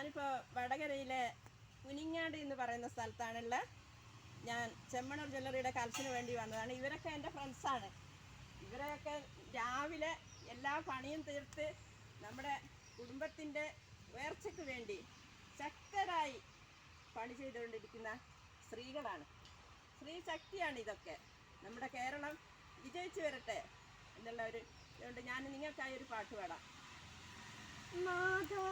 ഞാനിപ്പോൾ വടകരയിലെ കുനിങ്ങാട് എന്ന് പറയുന്ന സ്ഥലത്താണുള്ള ഞാൻ ചെമ്മണൂർ ജ്വല്ലറിയുടെ കലശിന് വേണ്ടി വന്നതാണ്. ഇവരൊക്കെ എന്റെ ഫ്രണ്ട്സാണ് ഇവരെയൊക്കെ രാവിലെ എല്ലാ പണിയും തീർത്ത് നമ്മുടെ കുടുംബത്തിന്റെ ഉയർച്ചയ്ക്ക് വേണ്ടി ശക്തരായി പണി ചെയ്തുകൊണ്ടിരിക്കുന്ന സ്ത്രീകളാണ്. സ്ത്രീ ശക്തിയാണ് ഇതൊക്കെ. നമ്മുടെ കേരളം വിജയിച്ചു വരട്ടെ എന്നുള്ള ഒരു അതുകൊണ്ട് ഞാൻ നിങ്ങൾക്കായി ഒരു പാട്ട് പാടാം. മാതാ